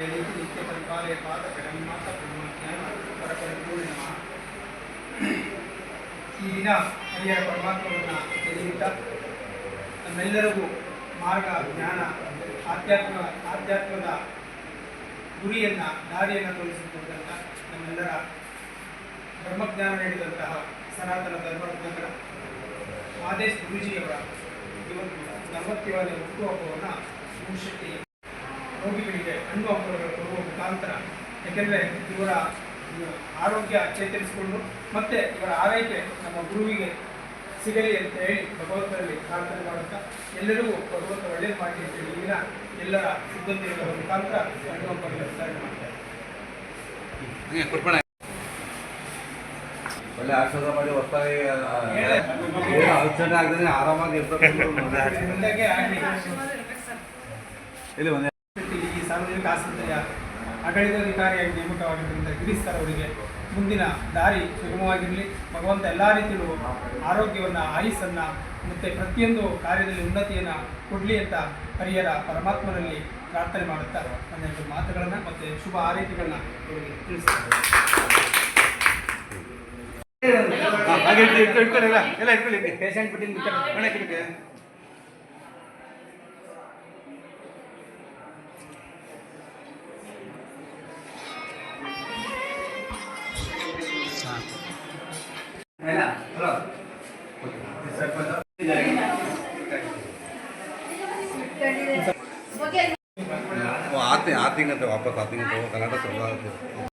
ಪಾದ ಜಗನ್ಮಾತ ಬ್ರಹ್ಮಜ್ಞಾನ ಪರಪರಿಪೂರ್ಣ ಈ ದಿನ ಹರಿಯ ಪರಮಾತ್ಮವನ್ನು ತಿಳಿಯುತ್ತಾ ನಮ್ಮೆಲ್ಲರಿಗೂ ಮಾರ್ಗ ಜ್ಞಾನ ಆಧ್ಯಾತ್ಮ ಆಧ್ಯಾತ್ಮದ ಗುರಿಯನ್ನು ದಾರಿಯನ್ನು ತೋರಿಸಿಕೊಂಡಂಥ ನಮ್ಮೆಲ್ಲರ ಬ್ರಹ್ಮಜ್ಞಾನ ನೀಡಿದಂತಹ ಸನಾತನ ಧರ್ಮಜ್ಞಾನ ಮಾದೇಶ್ ಗುರುಜಿಯವರ ಇವತ್ತು ನಲವತ್ತೇಳನೇ ಹುಟ್ಟುಹಬ್ಬವನ್ನು ಭೂಶಕ್ತಿ ರೋಗಿಗಳಿಗೆ ಹಣ್ಣು ಹಂಪಲುಗಳು ಕೊಡುವ ಮುಖಾಂತರ ಯಾಕೆಂದರೆ ಇವರ ಆರೋಗ್ಯ ಚೇತರಿಸಿಕೊಂಡು ಮತ್ತೆ ಇವರ ಆರೈಕೆ ನಮ್ಮ ಗುರುವಿಗೆ ಸಿಗಲಿ ಅಂತ ಹೇಳಿ ಭಗವಂತರಲ್ಲಿ ಪ್ರಾರ್ಥನೆ ಮಾಡುತ್ತಾ ಎಲ್ಲರಿಗೂ ಭಗವಂತ ಒಳ್ಳೆಯ ಮಾಡಿ ಅಂತ ಹೇಳಿ. ಈಗಿನ ಎಲ್ಲರ ಸಿಬ್ಬಂದಿಗಳ ಮುಖಾಂತರ ಹಣ್ಣು ಹಂಪಲುಗಳ ವಿತರಣೆ ಮಾಡ್ತಾರೆ ಒಳ್ಳೆ ಆಶೀರ್ವಾದ ಮಾಡಿ ಹೊತ್ತಾಗಿ ಏನು ಅಡಚಣೆ ಆಗದೆ ಆರಾಮಾಗಿ ಇರ್ಬೇಕು ಆಗಲಿ. ಇಲ್ಲಿ ಒಂದೇ ಸಾರ್ವಜನಿಕ ಆಸ್ಪತ್ರೆಯ ಆಡಳಿತಾಧಿಕಾರಿಯಾಗಿ ನೇಮಕವಾಗಿದ್ದರಿಂದ ಗಿರೀಶ್ ಸರ್ ಅವರಿಗೆ ಮುಂದಿನ ದಾರಿ ಸುಗಮವಾಗಿರಲಿ. ಭಗವಂತ ಎಲ್ಲ ರೀತಿಯಲ್ಲೂ ಆರೋಗ್ಯವನ್ನು ಆಯುಸ್ಸನ್ನು ಮತ್ತು ಪ್ರತಿಯೊಂದು ಕಾರ್ಯದಲ್ಲಿ ಉನ್ನತಿಯನ್ನು ಕೊಡಲಿ ಅಂತ ಹರಿಯರ ಪರಮಾತ್ಮನಲ್ಲಿ ಪ್ರಾರ್ಥನೆ ಮಾಡುತ್ತಾ ಒಂದೆರಡು ಮಾತುಗಳನ್ನು ಮತ್ತು ಶುಭ ಆರೈಕೆಗಳನ್ನ ಅವರಿಗೆ ತಿಳಿಸ್ತಾರೆ. आते हैं आती हैं तो वापस आती हैं तो कनाडा चलवा